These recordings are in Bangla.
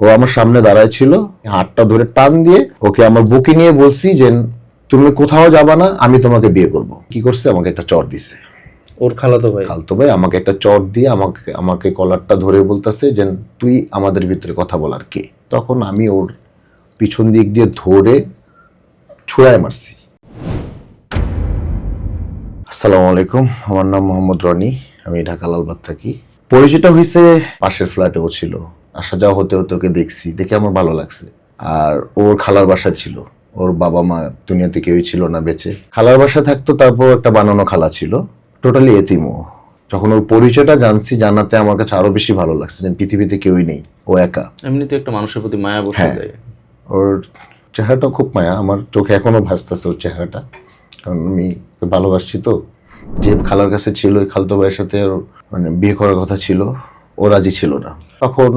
ও আমার সামনে দাঁড়ায় ছিল হাতটা ধরে টান দিয়ে ওকে আমার বুকে নিয়ে বলছি যে তুমি কোথাও যাবা না আমি তোমাকে বিয়ে করব। কি করছে? আমাকে একটা চর দিছে। ওর খালাতো ভাই? খালতো ভাই আমাকে একটা চর দিয়ে আমাকে আমাকে কলারটা ধরে বলতেছে যে তুই আমাদের ভিতরে কথা বলার কে? তখন আমি ওর পিছন দিক দিয়ে ধরে ছুঁড়ায় মারছি। আসসালামু আলাইকুম আমার নাম মোহাম্মদ রনি আমি ঢাকা লালবাগ থাকি। পরিচিত হয়েছে পাশের ফ্ল্যাটে ও ছিল। আসা যাওয়া হতে হতে ওকে দেখছি দেখে আমার ভালো লাগছে। আর ওর খালার বাসা ছিল ওর বাবা মা দুনিয়াতে কেউই ছিল না বেঁচে। খালার বাসা থাকতো তারপর একটা বানানো খালা ছিল টোটালি এতিমো যখন ওর পরিচয়টা জানছি জানাতে আমার কাছে আরও বেশি ভালো লাগছে যে পৃথিবীতে কেউই নেই ও একা। এমনিতে একটা মানুষের প্রতি মায়া বসে হ্যাঁ। যায়। ওর চেহারাটা খুব মায়া আমার চোখে এখনও ভাসতেছে ওর চেহারাটা। কারণ আমি ভালোবাসছি তো। যে খালার কাছে ছিল ওই খালতো ভাইয়ের সাথে ওর মানে বিয়ে করার কথা ছিল ও রাজি ছিল না। তখন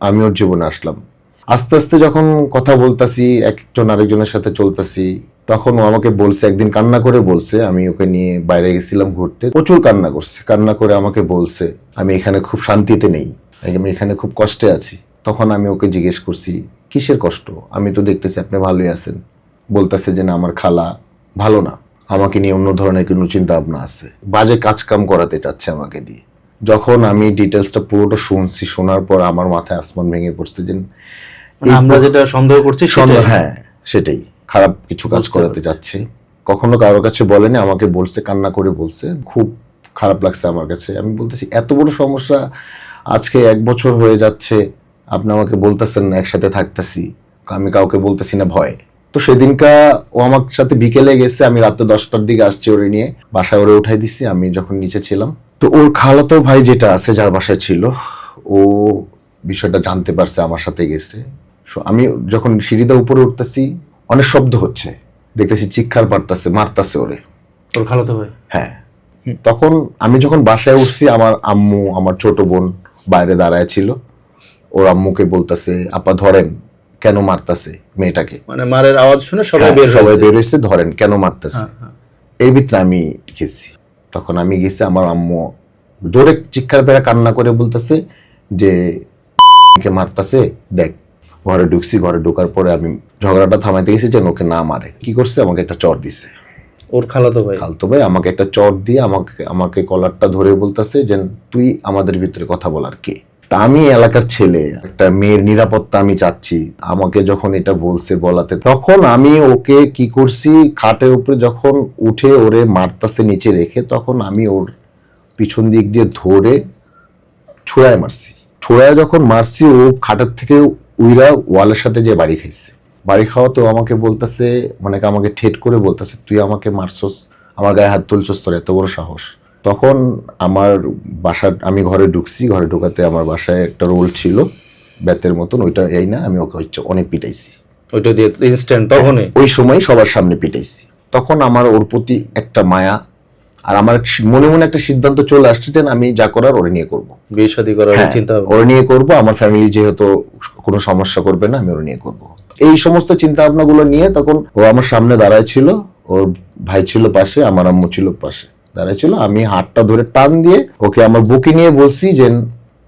আমি ওর জীবনে আসলাম। আস্তে আস্তে যখন কথা বলতাছি, একজন আরেকজনের সাথে চলতেছি, তখন ও আমাকে বলছে, একদিন কান্না করে বলছে, আমি ওকে নিয়ে বাইরে গেছিলাম ঘুরতে। প্রচুর কান্না করছে। কান্না করে আমাকে বলছে, আমি এখানে খুব শান্তিতে নেই, আমি এখানে খুব কষ্টে আছি। তখন আমি ওকে জিজ্ঞেস করছি, কিসের কষ্ট? আমি তো দেখতেছি আপনি ভালোই আছেন। বলতেছে যে, না, আমার খালা ভালো না। আমাকে নিয়ে অন্য ধরনের কোনো চিন্তা ভাবনা আছে। বাজে কাজ কাম করাতে চাচ্ছে আমাকে দিয়ে। যখন আমি ডিটেলসটা পুরোটা শুনছি শোনার পর আমার মাথায় আসমান ভেঙে পড়ছে যে মানে আমরা যেটা সন্দেহ করছি সন্দেহ হ্যাঁ সেটাই। খারাপ কিছু কাজ করাতে যাচ্ছে। কখনো কারোর কাছে বলেনি আমাকে বলছে কান্না করে বলছে। খুব খারাপ লাগছে আমার কাছে। আমি বলতেছি এত বড় সমস্যা আজকে এক বছর হয়ে যাচ্ছে আপনি আমাকে বলতেছেন না একসাথে থাকতেছি। আমি কাউকে বলতেছি না ভয়। তো সেদিনকা ও আমার সাথে বিকেলে গেছে আমি রাতে দশটার দিকে আসছি ওরে নিয়ে। বাসায় ওরে উঠাই দিছি আমি যখন নিচে ছিলাম তো ওর খালাতো ভাই যেটা আছে যার বাসায় ছিল ও বিষয়টা জানতে পারছে আমার সাথে গেছে। So, আমি যখন সিঁড়িতে উপরে উঠতেছি অনেক শব্দ হচ্ছে। দেখতেছি চিৎকার পারতাছে মারতাছে ওরে। ওর খালাতো ভাই? হ্যাঁ। তখন আমি যখন বাসায় উঠছি আমার আম্মু আমার ছোট বোন বাইরে দাঁড়ায় ছিল। ওর আম্মুকে বলতাছে আপা ধরেন কেন মারতাছে মেয়েটাকে? মানে মারের আওয়াজ শুনে সবাই হ্যাঁ, বের সবাই। বের হয়েছে ধরেন কেন মারতেছে? হ্যাঁ, হ্যাঁ। এর ভিতরে আমি গেছি। তখন আমি গেছি আমার আম্মু জোরে চিৎকার পেরা কান্না করে বলতেছে যে কে মারতাছে? দেখ ঘরে ঢুকছি ঘরে ঢোকার পরে আমি ঝগড়াটা থামাইতে গেছি যেন ওকে না মারে। কি করছে? আমাকে একটা চর দিছে। ওর খালাতো ভাই? খালতো ভাই আমাকে একটা চর দিয়ে আমাকে আমাকে কলারটা ধরে বলতেছে যে তুই আমাদের ভিতরে কথা বলার কে। তা আমি এলাকার ছেলে, একটা মেয়ের নিরাপত্তা আমি চাচ্ছি। আমাকে যখন এটা বলছে বলাতে, তখন আমি ওকে কি করছি, খাটের উপরে যখন উঠে ওরে মারতাছে নিচে রেখে, তখন আমি ওর পিছন দিক দিয়ে ধরে ছোড়ায় মারছি। ছোড়ায় যখন মারছি, ও খাটের থেকে উইরা ওয়ালের সাথে যে বাড়ি খাইছে। বাড়ি খাওয়া তো আমাকে বলতেছে মানে আমাকে ঠেট করে বলতেছে, তুই আমাকে মারছস, আমার গায়ে হাত তুলছস তোর, এত বড় সাহস। তখন আমার বাসা আমি ঘরে ঢুকছি ঘরে ঢুকাতে আমার বাসায় একটা রোল ছিল বেতের মতন ওইটা এই না আমি ওকে হচ্ছে অনেক পিটাইছি। ওইটা দিয়ে ইনস্ট্যান্ট তখনই? ওই সময় সবার সামনে পিটাইছি। তখন আমার ওর প্রতি একটা মায়া আর আমার মনে মনে একটা সিদ্ধান্ত চলে আসছে যে আমি যা করার ওরে নিয়ে করব। বিয়ে শাদী করার হ্যাঁ, চিন্তা ওরে নিয়ে করব আমার ফ্যামিলি যেহেতু কোনো সমস্যা করবে না আমি ওর নিয়ে করব। এই সমস্ত চিন্তা ভাবনাগুলো নিয়ে তখন ও আমার সামনে দাঁড়ায় ছিল ওর ভাই ছিল পাশে আমার আম্মু ছিল পাশে। দাঁড়ায় ছিল আমি হাতটা ধরে টান দিয়ে ওকে আমার বুকে নিয়ে বলছি যে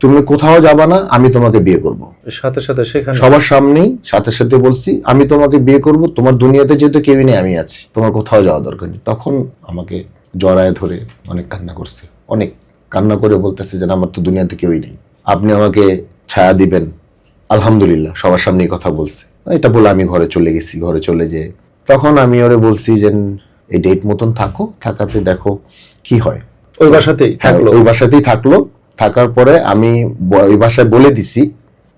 তুমি কোথাও যাবা না আমি তোমাকে বিয়ে করব। সাথে সাথে সেখানে সবার সামনেই সাথে সাথে বলছি আমি তোমাকে বিয়ে করব তোমার দুনিয়াতে যেহেতু কেউই নেই আমি আছি। তোমার কোথাও যাওয়া দরকার নেই। তখন আমাকে জড়ায় ধরে অনেক কান্না করছে অনেক কান্না করে বলতেছে যে আমার তো দুনিয়াতে কেউই নেই। আপনি আমাকে ছায়া দিবেন। আলহামদুলিল্লাহ সবার সামনেই কথা বলছে। এটা বলে আমি ঘরে চলে গেছি ঘরে চলে যে তখন আমি ওরে বলছি যে এই ডেট মতন থাকো থাকাতে দেখো কি হয়। ওই বাসাতেই হ্যাঁ, থাকল? ওই বাসাতেই থাকল। থাকার পরে আমি ওই বাসায় বলে দিছি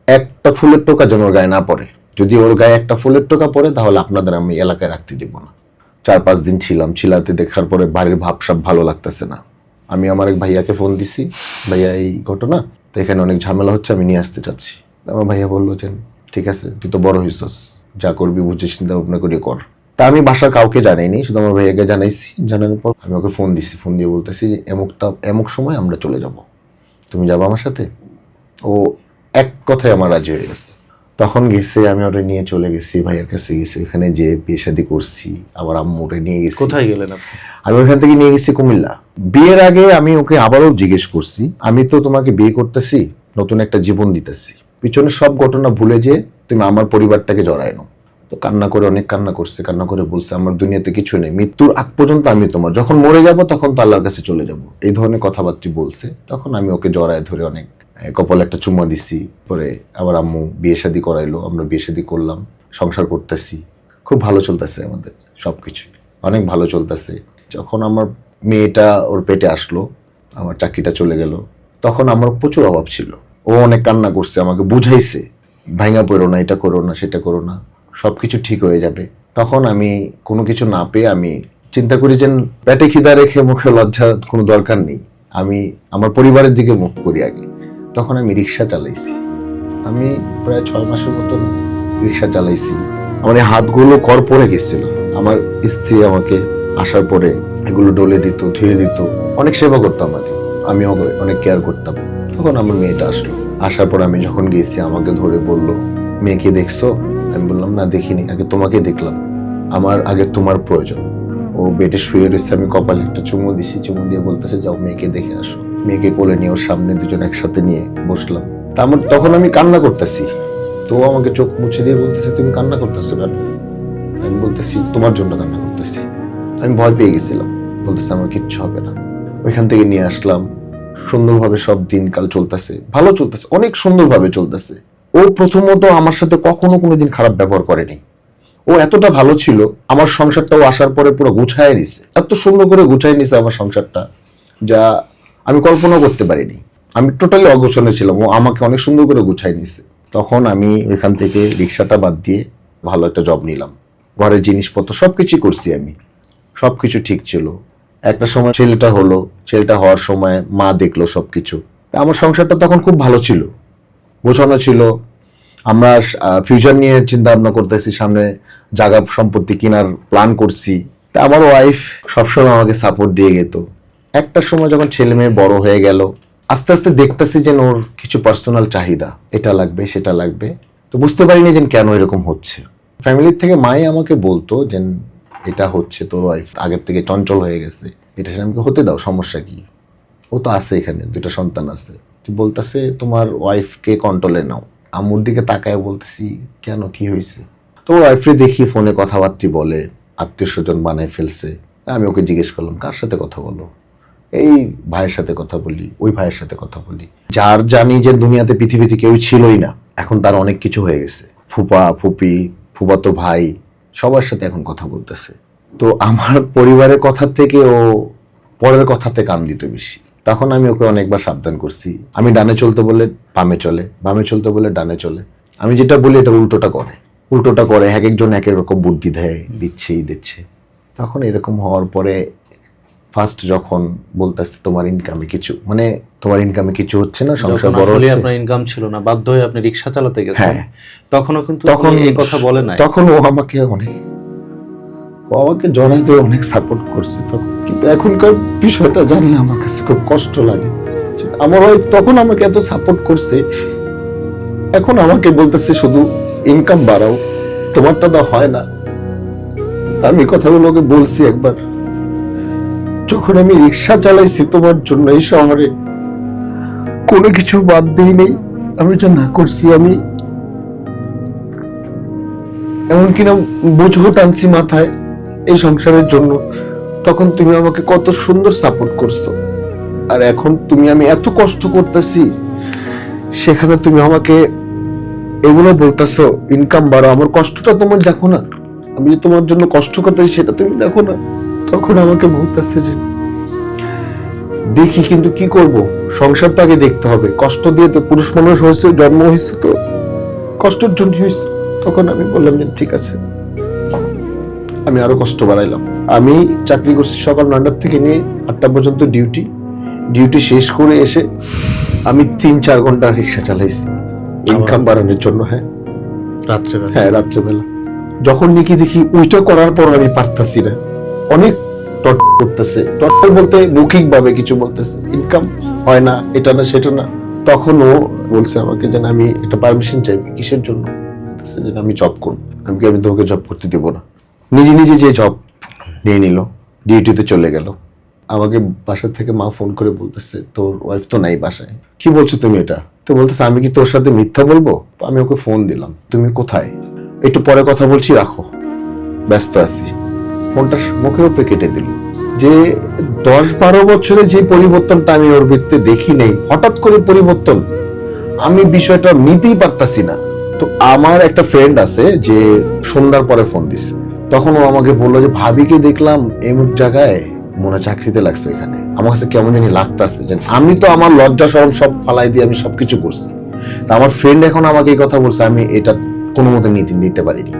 একটা ফুলের টোকা যেন ওর গায়ে না পড়ে। যদি ওর গায়ে একটা ফুলের টোকা পড়ে তাহলে আপনাদের আমি এলাকায় রাখতে দিব না। চার পাঁচ দিন ছিলাম। ছিলাতে দেখার পরে বাড়ির ভাবসাব ভালো লাগতেছে না। আমি আমার এক ভাইয়াকে ফোন দিছি ভাইয়া এই ঘটনা? তো এখানে অনেক ঝামেলা হচ্ছে আমি নিয়ে আসতে চাচ্ছি। আমার ভাইয়া বলল যে ঠিক আছে তুই তো বড় হয়েছস যা করবি বুঝে চিন্তা ভাবনা করে কর। তা আমি বাসার কাউকে জানাইনি শুধু আমার ভাইয়াকে জানাইছি। জানানোর পর আমি ওকে ফোন দিছি ফোন দিয়ে বলতেছি যে এমুকটা এমুক সময় আমরা চলে যাব। তুমি যাব আমার সাথে? ও এক কথায় আমার রাজি হয়ে গেছে। তখন গেছে আমি ওটা নিয়ে চলে গেছি ভাইয়ের কাছে গেছি ওখানে যে বিয়ে শাদি করছি আবার আম্মু ওটা নিয়ে গেছি। কোথায় গেলেন আমি ওখান থেকে নিয়ে গেছি কুমিল্লা। বিয়ের আগে আমি ওকে আবারও জিজ্ঞেস করছি আমি তো তোমাকে বিয়ে করতেছি নতুন একটা জীবন দিতেছি। পিছনে সব ঘটনা ভুলে যে তুমি আমার পরিবারটাকে জড়ায় নাও। তো কান্না করে অনেক কান্না করছে, কান্না করে বলছে, আমার দুনিয়াতে কিছু নেই, মৃত্যুর আগ পর্যন্ত আমি তোমার যখন মরে যাব, তখন তো আল্লাহর কাছে চলে যাব। এই ধরনের কথাবার্তা বলছে, তখন আমি ওকে জড়ায় ধরে অনেক কপালে একটা চুম্মা দিছি, পরে আবার আম্মু বিয়ে শাদি করাইলো, আমরা বিয়ে শাদি করলাম, সংসার করতেছি। খুব ভালো চলতেছে আমাদের সব কিছু অনেক ভালো চলতেছে। যখন আমার মেয়েটা ওর পেটে আসলো, আমার চাকরিটা চলে গেল, তখন আমার প্রচুর অভাব ছিল। ও অনেক কান্না করছে, আমাকে বুঝাইছে ভাঙা পড়ো না, এটা করো না, সেটা করো না। সব কিছু ঠিক হয়ে যাবে। তখন আমি কোনো কিছু না পেয়ে আমি চিন্তা করি যে, পেটে খিদা রেখে মুখে লজ্জার কোনো দরকার নেই। আমি আমার পরিবারের দিকে মুখ করি আগে। তখন আমি রিক্সা চালাইছি। আমি প্রায় ছয় মাসের মতন রিক্সা চালাইছি। আমার এই হাতগুলো কর পড়ে গেছিল। আমার স্ত্রী আমাকে আসার পরে এগুলো ডলে দিত, ধুয়ে দিত। অনেক সেবা করতো আমাকে আমি অনেক কেয়ার করতাম। তখন আমার মেয়েটা আসলো। আসার পর আমি যখন গেছি, আমাকে ধরে বলল, মেয়েকে দেখছ? আমি বললাম না দেখিনি আগে তোমাকে দেখলাম। আমার আগে তোমার প্রয়োজন। ও বেডে শুয়ে রয়েছে আমি কপালে একটা চুমু দিছি চুমু দিয়ে বলতেছে যাও মেয়েকে দেখে আসো। মেয়েকে কোলে নিয়ে ওর সামনে দুজন একসাথে নিয়ে বসলাম। তা আমার তখন আমি কান্না করতেছি। তো আমাকে চোখ মুছে দিয়ে বলতেছে তুমি কান্না করতেছো কেন? আমি বলতেছি তোমার জন্য কান্না করতেছি। আমি ভয় পেয়ে গেছিলাম। বলতেছে আমার কিচ্ছু হবে না। ওইখান থেকে নিয়ে আসলাম। সুন্দরভাবে সব দিনকাল চলতেছে। ভালো চলতেছে অনেক সুন্দরভাবে চলতেছে। ও প্রথমত আমার সাথে কখনো কোনোদিন খারাপ ব্যবহার করেনি। ও এতটা ভালো ছিল, আমার সংসারটা ও আসার পরে পুরো গুছায় নিছে। এত সুন্দর করে গুছায় নিছে আমার সংসারটা, যা আমি কল্পনা করতে পারিনি। আমি টোটালি অগোছনে ছিলাম, ও আমাকে অনেক সুন্দর করে গুছাই নিছে। তখন আমি ওইখান থেকে রিক্সাটা বাদ দিয়ে ভালো একটা জব নিলাম। ঘরের জিনিসপত্র সব কিছুই করছি আমি। সব কিছু ঠিক ছিল। একটা সময় ছেলেটা হলো, ছেলেটা হওয়ার সময় মা দেখল সব কিছু আমার সংসারটা তখন খুব ভালো ছিল। গোছানো ছিল। আমরা ফিউচার নিয়ে চিন্তা ভাবনা করতেছি, সামনে জায়গা সম্পত্তি কেনার প্ল্যান করছি। তা আমার ওয়াইফ সবসময় আমাকে সাপোর্ট দিয়ে যেত একটা সময় যখন ছেলে মেয়ে বড় হয়ে গেল, আস্তে আস্তে দেখতেছি যে ওর কিছু পার্সোনাল চাহিদা, এটা লাগবে, সেটা লাগবে। তো বুঝতে পারিনি যে কেন এরকম হচ্ছে। ফ্যামিলির থেকে মাই আমাকে বলতো যে, এটা হচ্ছে তোর ওয়াইফ আগের থেকে চঞ্চল হয়ে গেছে। এটা সে আমাকে হতে দাও, সমস্যা কি? ও তো আছে এখানে দুটা সন্তান আছে। বলতেছে, তোমার ওয়াইফকে কন্ট্রোলে নাও। আম্মুর দিকে তাকায় বলতেছি, কেন? কি হয়েছে? তো ওয়াইফে দেখি ফোনে কথাবার্তি বলে, আত্মীয় স্বজন বানায় ফেলছে। আমি ওকে জিজ্ঞেস করলাম, কার সাথে কথা বলো? এই ভাইয়ের সাথে কথা বলি, ওই ভাইয়ের সাথে কথা বলি। যার জানি যে দুনিয়াতে পৃথিবীতে কেউ ছিলই না, এখন তার অনেক কিছু হয়ে গেছে। ফুপা, ফুপি ফুপাতো ভাই, সবার সাথে এখন কথা বলতেছে। তো আমার পরিবারের কথা থেকে ও পরের কথাতে কান দিত বেশি। তখন আমি ওকে অনেকবার সাবধান করছি। আমি ডানে চলতে বলে বামে চলে বামে চলতে বলে ডানে চলে। আমি যেটা বলি এটা উল্টোটা করে। উল্টোটা করে এক একজন এক এক রকম বুদ্ধি দেয় দিচ্ছেই দিচ্ছে। তখন এরকম হওয়ার পরে ফার্স্ট যখন বলতে বলতেছে তোমার ইনকামে কিছু মানে তোমার ইনকামে কিছু হচ্ছে না সংসার বড় হচ্ছে। আপনার ইনকাম ছিল না বাধ্য হয়ে আপনি রিক্সা চালাতে গেছেন হ্যাঁ। তখনও কিন্তু তখন এই কথা বলে না তখন ও আমাকে অনেক আমাকে জড়াইতে অনেক সাপোর্ট করছে। তখন কিন্তু এখনকার বিষয়টা জানলে আমার কাছে খুব কষ্ট লাগে। আমার ওয়াইফ তখন আমাকে এত সাপোর্ট করছে। এখন আমাকে বলতেছে, শুধু ইনকাম বাড়াও, তোমারটা তো হয় না। আমি কথাগুলো ওকে বলছি একবার। যখন আমি রিক্সা চালাইছি তোমার জন্য এই শহরে কোনো কিছু বাদ দিই নেই। আমি যা না করছি, আমি এমনকি না বোঝও টানছি মাথায়। এই সংসারের জন্য, তখন তুমি আমাকে কত সুন্দর সাপোর্ট করছ। আর এখন তুমি আমি এত কষ্ট করতেছি, সেখানে তুমি আমাকে এগুলো বলতেছো ইনকাম বাড়ো আমার কষ্টটা তোমার দেখো না। আমি যে তোমার জন্য কষ্ট করতেছি, সেটা তুমি দেখো না। তখন আমাকে বলতেছে যে, দেখি কিন্তু কি করব। সংসার তো আগে দেখতে হবে। কষ্ট দিয়ে তো পুরুষ মানুষ হয়েছে, জন্ম হয়েছে তো কষ্টের জন্য হয়েছে। তখন আমি বললাম যে, ঠিক আছে। আমি আরও কষ্ট বাড়াইলাম। আমি চাকরি করছি সকাল নয়টার থেকে নিয়ে আটটা পর্যন্ত ডিউটি। ডিউটি শেষ করে এসে আমি তিন চার ঘণ্টা রিক্সা চালাইছি। ইনকাম বাড়ানোর জন্য হ্যাঁ। রাত্রেবেলা? হ্যাঁ রাত্রেবেলা। যখন নাকি দেখি ওইটা করার পর আমি পারতাছি না। অনেক টট করতেছে। টটল বলতে মৌখিক ভাবে কিছু বলতেছে। ইনকাম হয় না এটা না সেটা না। তখন ও বলছে আমাকে যে না, আমি একটা পারমিশন চাইবি কিসের জন্য? বলতেছে যে না, আমি জব করব। আমি কি আমি তোমাকে জব করতে দেবো না? নিজে নিজে যে জব নিয়ে নিল ডিউটিতে চলে গেল। আমাকে বাসা থেকে মা ফোন করে বলতেছে, তোর ওয়াইফ তো নাই বাসায়। কি বলছো তুমি এটা? তো বলতেছে, আমি কি তোর সাথে মিথ্যা বলব? আমি ওকে ফোন দিলাম, তুমি কোথায়? একটু পরে কথা বলছি, রাখো, ব্যস্ত আছি। ফোনটা মুখের উপরে কেটে দিল। যে দশ বারো বছরে যে পরিবর্তনটা আমি ওর ভিত্তিতে দেখি নেই, হঠাৎ করে পরিবর্তন, আমি বিষয়টা নিতেই পারতাছি না। তো আমার একটা ফ্রেন্ড আছে যে সন্ধ্যার পরে ফোন দিচ্ছে তখন ও আমাকে বলল যে ভাবিকে দেখলাম এমন জায়গায় মনে চাকরিতে লাগছে এখানে। আমার কাছে কেমন জানি লাগতাছে। যে আমি তো আমার লজ্জা সরম সব ফালাই দিয়ে আমি সবকিছু করছি। তা আমার ফ্রেন্ড এখন আমাকে এই কথা বলছে আমি এটা কোনো মতে নিতে নিতে পারিনি।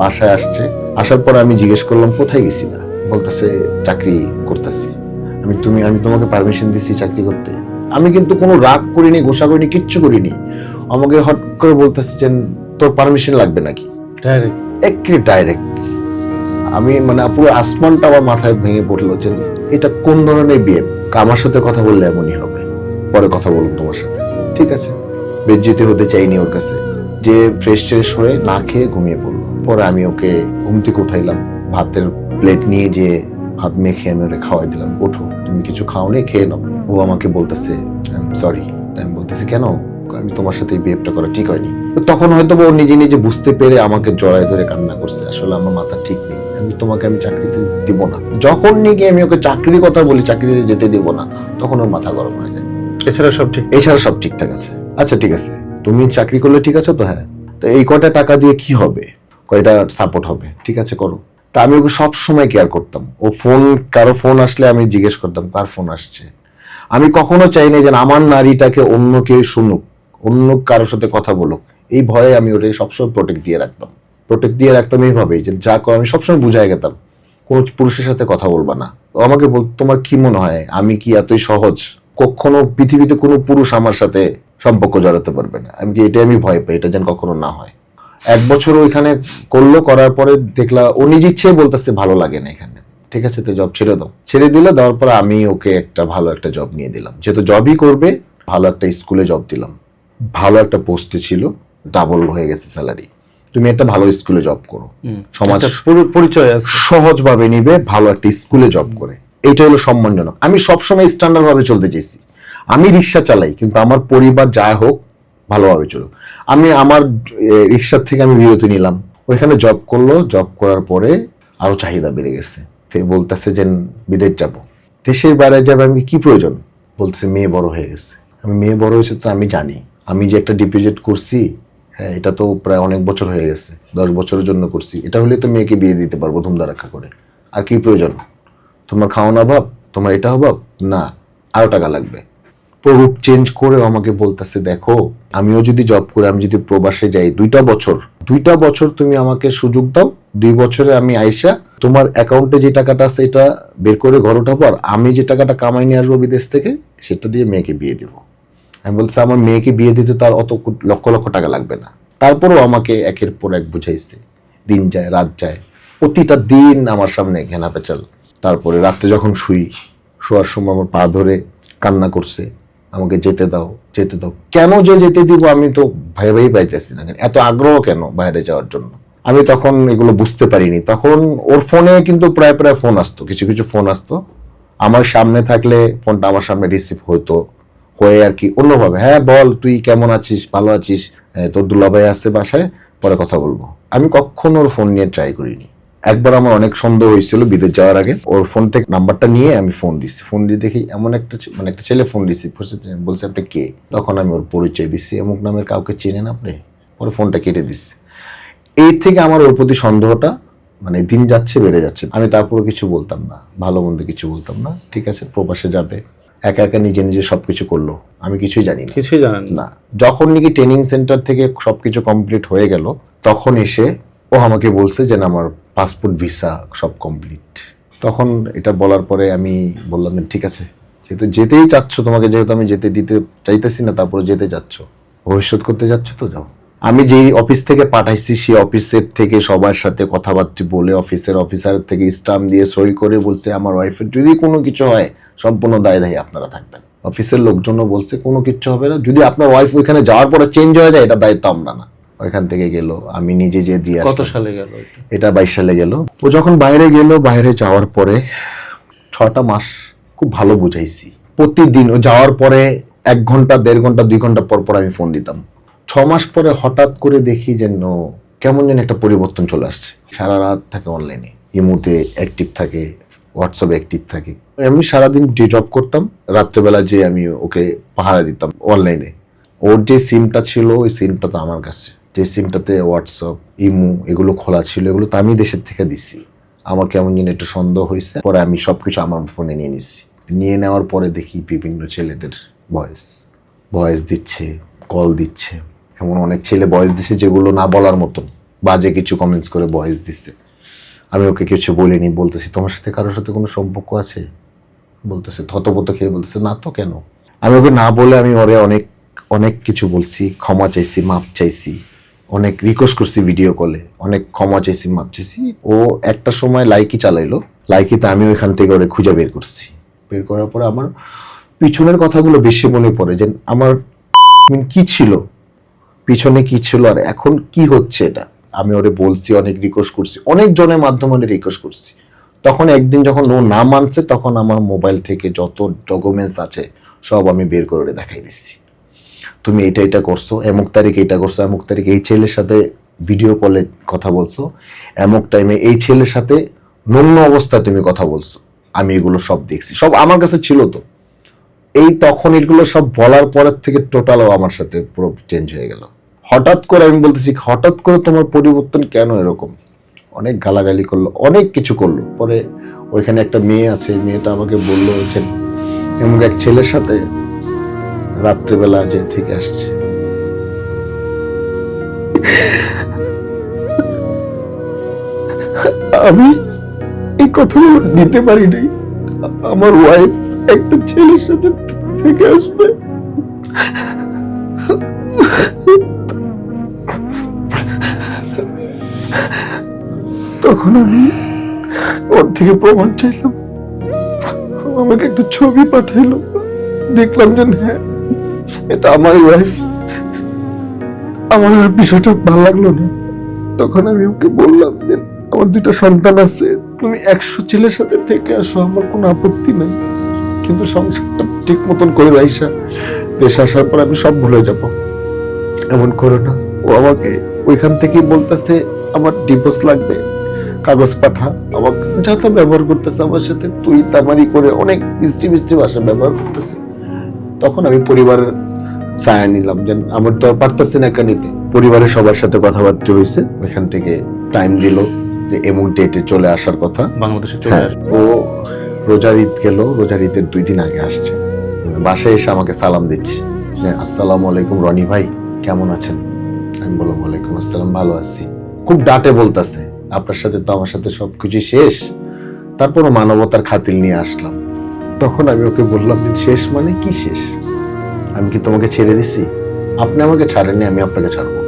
বাসায় আসছে আসার পর আমি জিজ্ঞেস করলাম কোথায় গেছিলা বলতেছে চাকরি করতেছি। আমি তুমি আমি তোমাকে পারমিশন দিছি চাকরি করতে। আমি কিন্তু কোনো রাগ করিনি গোসা করিনি কিচ্ছু করিনি। আমাকে হট করে বলতেছে যে তোর পারমিশন লাগবে নাকি? ডাইরেক্ট একটি ডাইরেক্ট আমি মানে পুরো আসমানটা আমার মাথায় ভেঙে পড়ল যে এটা কোন ধরনের বিয়ে? আমার সাথে কথা বললে এমনই হবে। পরে কথা বলুন তোমার সাথে। ঠিক আছে? বেজ্জিতে হতে চাইনি ওর কাছে। যে ফ্রেশ ট্রেশ হয়ে না খেয়ে ঘুমিয়ে পড়ল। পরে আমি ওকে ঘুম থেকে উঠাইলাম। ভাতের প্লেট নিয়ে যে ভাত মেখে আমি ওরে খাওয়াই দিলাম। ওঠো, তুমি কিছু খাও নেই খেয়ে নাও। ও আমাকে বলতেছে সরি আমি বলতেছি, কেন? আমি তোমার সাথে এই বিহেভটা করা ঠিক হয়নি। তখন হয়তো ও নিজে নিজে বুঝতে পেরে আমাকে জড়ায় ধরে কান্না করছে। আসলে আমার মাথা ঠিক নেই। আমি তোমাকে আমি চাকরিতে দিব না। যখন নাকি আমি ওকে চাকরির কথা বলি চাকরিতে যেতে দিব না তখন ওর মাথা গরম হয়ে যায়। এছাড়া সব ঠিক? এছাড়া সব ঠিকঠাক আছে। আচ্ছা ঠিক আছে। তুমি চাকরি করলে ঠিক আছে তো? হ্যাঁ। তো এই কয়টা টাকা দিয়ে কি হবে? কয়টা সাপোর্ট হবে? ঠিক আছে করো। তা আমি ওকে সব সময় কেয়ার করতাম। ও ফোন কারও ফোন আসলে আমি জিজ্ঞেস করতাম কার ফোন আসছে? আমি কখনো চাই না যে আমার নারীটাকে অন্য কেউ শুনুক অন্য কারোর সাথে কথা বলুক। এই ভয়ে আমি ওটাকে সবসময় প্রোটেক্ট দিয়ে রাখতাম। প্রোটেক্ট দিয়ে রাখতাম এইভাবেই। যে যা কর, আমি সবসময় বুঝাই গেতাম। কোনো পুরুষের সাথে কথা বলবা না। আমাকে বল, তোমার কি মনে হয়? আমি কি এতই সহজ? কখনো পৃথিবীতে কোনো পুরুষ আমার সাথে সম্পর্ক জড়াতে পারবে না। আমি কি এটা আমি ভয় পাই? এটা যেন কখনো না হয়। এক বছর ওইখানে করল, করার পরে দেখলা ও নিজ ইচ্ছে বলতেছে, ভালো লাগে না এখানে। ঠিক আছে, তো জব ছেড়ে দাও। ছেড়ে দিলে, দেওয়ার পর আমি ওকে একটা ভালো একটা জব নিয়ে দিলাম। যেহেতু জবই করবে, ভালো একটা স্কুলে জব দিলাম। ভালো একটা পোস্টে ছিল ডাবল হয়ে গেছে স্যালারি তুমি একটা ভালো স্কুলে জব করো। সমাজ পরিচয় আছে। সহজভাবে নিবে ভালো একটা স্কুলে জব করে। এইটা হলো সম্মানজনক। আমি সবসময় স্ট্যান্ডার্ড ভাবে চলতে চেয়েছি আমি রিক্সা চালাই কিন্তু আমার পরিবার যা হোক ভালোভাবে চলুক। আমি আমার রিক্সার থেকে আমি বিরতি নিলাম। ওইখানে জব করল জব করার পরে আরও চাহিদা বেড়ে গেছে। সে বলতেছে যে বিদেশ যাব। দেশের বাইরে যাবে আমি কি প্রয়োজন? বলতেছে মেয়ে বড় হয়ে গেছে। আমি মেয়ে বড় হয়েছে তো আমি জানি। আমি যে একটা ডিপোজিট করছি হ্যাঁ এটা তো প্রায় অনেক বছর হয়ে গেছে, দশ বছরের জন্য করছি। এটা হলে তো মেয়েকে বিয়ে দিতে পারব ধুমধারাক্কা করে। আর কি প্রয়োজন? তোমার খাওয়ানো অভাব? তোমার এটা অভাব? না আরও টাকা লাগবে। প্ররূপ চেঞ্জ করে আমাকে বলতেছে, দেখো, আমিও যদি জব করে, আমি যদি প্রবাসে যাই, দুইটা বছর দুইটা বছর তুমি আমাকে সুযোগ দাও, দুই বছরে আমি আইসা তোমার অ্যাকাউন্টে যে টাকাটা আছে, এটা বের করে ঘর উঠাবো আর আমি যে টাকাটা কামাই নিয়ে আসব বিদেশ থেকে, সেটা দিয়ে মেয়েকে বিয়ে দেবো। আমি বলছি, আমার মেয়েকে বিয়ে দিতে তার অত লক্ষ লক্ষ টাকা লাগবে না। তারপরও আমাকে একের পর এক বুঝাইছে, দিন যায়, রাত যায়। প্রতিটা দিন আমার সামনে ঘেনা পেঁচাল। তারপরে রাত্রে যখন শুই, শোয়ার সময় আমার পা ধরে কান্না করছে, আমাকে যেতে দাও যেতে দাও। কেন যে যেতে দিব আমি তো ভয় ভয় পাইতেছি না। এত আগ্রহ কেন বাইরে যাওয়ার জন্য? আমি তখন এগুলো বুঝতে পারিনি। তখন ওর ফোনে কিন্তু প্রায় প্রায় ফোন আসতো, কিছু কিছু ফোন আসতো। আমার সামনে থাকলে ফোনটা আমার সামনে রিসিভ হতো হয়ে আর কি অন্যভাবে। হ্যাঁ বল, তুই কেমন আছিস? ভালো আছিস? তোর দুলাভাই আসছে বাসায়? পরে কথা বলব। আমি কখনো ওর ফোন নিয়ে ট্রাই করিনি। একবার আমার অনেক সন্দেহ হয়েছিল বিদেশ যাওয়ার আগে। ওর ফোন থেকে নাম্বারটা নিয়ে আমি ফোন দিচ্ছি। ফোন দিয়ে দেখি এমন একটা মানে একটা ছেলে ফোন রিসিভ করছে বলছে, আপনি কে? তখন আমি ওর পরিচয় দিচ্ছি। অমুক নামের কাউকে চেনেন আপনি? পরে ফোনটা কেটে দিচ্ছি। এই থেকে আমার ওর প্রতি সন্দেহটা মানে দিন যাচ্ছে, বেড়ে যাচ্ছে। আমি তারপরে কিছু বলতাম না। ভালো মন্দ কিছু বলতাম না। ঠিক আছে, প্রবাসে যাবে। একা একা নিজে নিজে সবকিছু করল। আমি কিছুই জানি না। কিছুই জানেন না। যখন নাকি ট্রেনিং সেন্টার থেকে সবকিছু কমপ্লিট হয়ে গেল তখন এসে ও আমাকে বলছে যে না আমার পাসপোর্ট ভিসা সব কমপ্লিট তখন এটা বলার পরে আমি বললাম ঠিক আছে। যেহেতু যেতেই চাচ্ছ তোমাকে যেহেতু আমি যেতে দিতে চাইতেছি না তারপরে যেতে যাচ্ছ ভবিষ্যৎ করতে যাচ্ছ তো যাও। আমি যেই অফিস থেকে পাঠাইছি সেই অফিসের থেকে সবার সাথে কথাবার্তা বলে অফিসের অফিসার থেকে স্টাম্প দিয়ে সই করে বলছে আমার ওয়াইফের যদি কোনো কিছু হয় সম্পূর্ণ দায় দায়ী আপনারা থাকবেন। অফিসের লোকজনও বলছে কোনো কিচ্ছু হবে না। যদি আপনার ওয়াইফ ওইখানে যাওয়ার পরে চেঞ্জ হয়ে যায় এটা দায়িত্ব আমরা না। ওইখান থেকে গেল আমি নিজে যে দিয়ে কত সালে গেল এটা? বাইশ সালে গেল। ও যখন বাইরে গেল বাইরে যাওয়ার পরে ছটা মাস খুব ভালো বুঝাইছি। প্রতিদিন ও যাওয়ার পরে এক ঘণ্টা দেড় ঘণ্টা দুই ঘণ্টা পর পর আমি ফোন দিতাম। ছ মাস পরে হঠাৎ করে দেখি যেন কেমন যেন একটা পরিবর্তন চলে আসছে। সারা রাত থাকে অনলাইনে ইমুতে অ্যাক্টিভ থাকে হোয়াটসঅ্যাপে অ্যাক্টিভ থাকে। আমি সারাদিন যে জব করতাম, রাত্রেবেলা যে আমি ওকে পাহারা দিতাম অনলাইনে ওর যে সিমটা ছিল, ওই সিমটা তো আমার কাছে। যে সিমটাতে হোয়াটসঅ্যাপ ইমু এগুলো খোলা ছিল, এগুলো তো আমি দেশের থেকে দিছি। আমার কেমন যেন একটু সন্দেহ হয়েছে। পরে আমি সব কিছু আমার ফোনে নিয়ে নিছি। নিয়ে নেওয়ার পরে দেখি বিভিন্ন ছেলেদের ভয়েস ভয়েস দিচ্ছে কল দিচ্ছে। এমন অনেক ছেলে ভয়েস দিচ্ছে যেগুলো না বলার মতন। বাজে কিছু কমেন্টস করে ভয়েস দিচ্ছে। আমি ওকে কিছু বলিনি, বলতেছি, তোমার সাথে কারোর সাথে কোনো সম্পর্ক আছে? বলতেছে থতপত খেয়ে বলতেছে, না তো কেন? আমি ওকে না বলে আমি ওরে অনেক অনেক কিছু বলছি, ক্ষমা চাইছি, মাপ চাইছি, অনেক রিকোয়েস্ট করছি ভিডিও কলে অনেক ক্ষমা চাইছি, মাপ চাইছি। ও একটা সময় লাইকি চালাইলো লাইকিতে আমি ওইখান থেকে ওরে খুঁজে বের করছি। বের করার পরে আমার পিছনের কথাগুলো বেশি মনে পড়ে যে, আমার কি ছিল? পিছনে কি ছিল? আর এখন কি হচ্ছে এটা? আমি ওরে বলছি, অনেক রিকোয়েস্ট করছি, অনেক জনের মাধ্যমে অনেক রিকোয়েস্ট করছি। তখন একদিন যখন ও না মানছে, তখন আমার মোবাইল থেকে যত ডকুমেন্টস আছে, সব আমি বের করে দেখাই দিচ্ছি। তুমি এটা এটা করছ, এমুক তারিখ এটা করছ, এমুক তারিখ এই ছেলের সাথে ভিডিও কলে কথা বলছো, এমুক টাইমে এই ছেলের সাথে নগ্ন অবস্থায় তুমি কথা বলছো। আমি এগুলো সব দেখছি, সব আমার কাছে ছিল তো। এই তখন এগুলো সব বলার পরের থেকে টোটালও আমার সাথে পুরো চেঞ্জ হয়ে গেল। হঠাৎ করে আমি বলতেছি, হঠাৎ করে তোমার পরিবর্তন কেন এরকম? অনেক গালাগালি করল, অনেক কিছু করল। পরে ওইখানে একটা মেয়ে আছে মেয়েটা আমাকে বলল যে, এমন এক ছেলের সাথে রাত্রেবেলা যে থেকে আসছে। আমি এই কথাগুলো নিতে পারি নাই আমার ওয়াইফ একটা ছেলের সাথে থেকে আসবে। তখন আমি ওর থেকে প্রমাণ চাইলাম। আমাকে একটা ছবি পাঠাইলো। দেখলাম যে হ্যাঁ এটা আমার ওয়াইফ আমার আর বিষয়টা ভালো লাগল না। তখন আমি ওকে বললাম যে, আমার দুটো সন্তান আছে, তুমি একশো ছেলের সাথে থেকে আসো, আমার কোনো আপত্তি নাই। কিন্তু সংসারটা ঠিক মতন করে রাইসা, দেশ আসার পর আমি সব ভুলে যাব। এমন করো না। ও আমাকে ওইখান থেকেই বলতেছে, আমার ডিভোর্স লাগবে। কাগজ পাঠা আমাকে যা তা ব্যবহার করতেছে আমার সাথে তুই তামারি করে অনেক মিষ্টি মিষ্টি ভাষা ব্যবহার করতেছে। তখন আমি পরিবারের ছায়া নিলাম যে আমার তো আর পারতেছে না একা নিতে। পরিবারের সবার সাথে কথাবার্তা হয়েছে ওইখান থেকে টাইম দিল যে এমন ডেটে চলে আসার কথা। বাংলাদেশে চলে হ্যাঁ ও রোজার ঈদ গেল রোজার ঈদের দুই দিন আগে আসছে। বাসায় এসে আমাকে সালাম দিচ্ছে আসসালামু আলাইকুম রনি ভাই কেমন আছেন? আমি বললাম ওয়ালাইকুম আসসালাম ভালো আছি। খুব ডাটে বলতেছে আপনার সাথে তো আমার সাথে সব সবকিছু শেষ। তারপরও মানবতার খাতিল নিয়ে আসলাম। তখন আমি ওকে বললাম, শেষ মানে কি শেষ? আমি কি তোমাকে ছেড়ে দিছি? আপনি আমাকে ছাড়েননি, আমি আপনাকে ছাড়বো।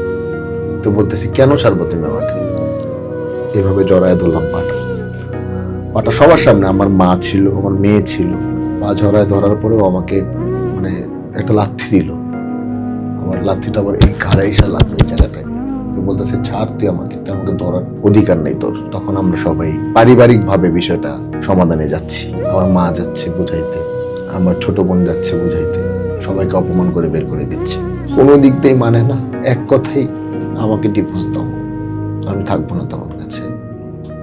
তো বলতেছি, কেন ছাড়বো তুমি আমাকে? এভাবে জড়ায় ধরলাম পাটা। পাটা সবার সামনে, আমার মা ছিল, আমার মেয়ে ছিল। পা ঝরায় ধরার পরেও আমাকে মানে একটা লাথি দিল। আমার লাথিটা আবার এই ঘাড়ে এসে এই জায়গাটায়। তো বলতেছে, ছাড় তুই আমাকে তুই আমাকে ধরার অধিকার নেই তোর। তখন আমরা সবাই পারিবারিক ভাবে বিষয়টা সমাধানে যাচ্ছি। আমার মা যাচ্ছে বুঝাইতে, আমার ছোট বোন যাচ্ছে বুঝাইতে, সবাইকে অপমান করে বের করে দিচ্ছে। কোনো দিক দিয়ে মানে না, এক কথাই, আমাকে ডিভোর্স দাও, আমি থাকব না তোমার কাছে।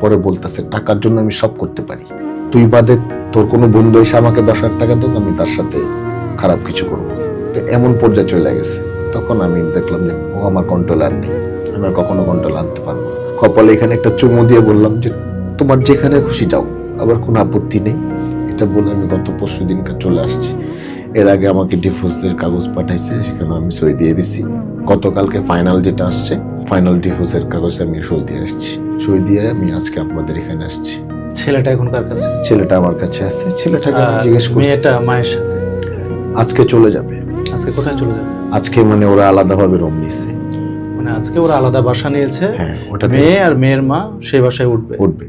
পরে বলতেছে, টাকার জন্য আমি সব করতে পারি। তুই বাদে তোর কোনো বন্ধু এসে আমাকে দশ হাজার টাকা দেবো আমি তার সাথে খারাপ কিছু করব। তো এমন পর্যায়ে চলে গেছে। তখন আমি দেখলাম যে ও আমার কন্ট্রোল আর নেই। আমি আর কখনো কন্ট্রোল লাগতে পারব। কপালে এখানে একটা চুমু দিয়ে বললাম যে তোমার যেখানে খুশি যাও আবার কোনো আপত্তি নেই? এটা বলে আমি গত পরশু দিনকার চলে আসছি। এর আগে আমাকে ডিভোর্সের কাগজ পাঠাইছে সেখানে আমি সই দিয়ে দিছি। গতকালকে ফাইনাল যেটা আসছে ফাইনাল ডিভোর্সের কাগজ আমি সই দিয়ে আসছি। সই দিয়ে আমি আজকে আপনাদের এখানে আসছি। ছেলেটা এখন কার কাছে? ছেলেটা আমার কাছে আছে। ছেলেটাকে আমি জিজ্ঞেস করছি। মেয়েটা মায়ের সাথে? আজকে চলে যাবে। আজকে কোথায় চলে যাবে? আজকে মানে ওরা আলাদাভাবে রুম নিছে। আজকে ওরা আলাদা বাসা নিয়েছে। হ্যাঁ মেয়ে আর মেয়ের মা সেই বাসায় উঠবে। উঠবে।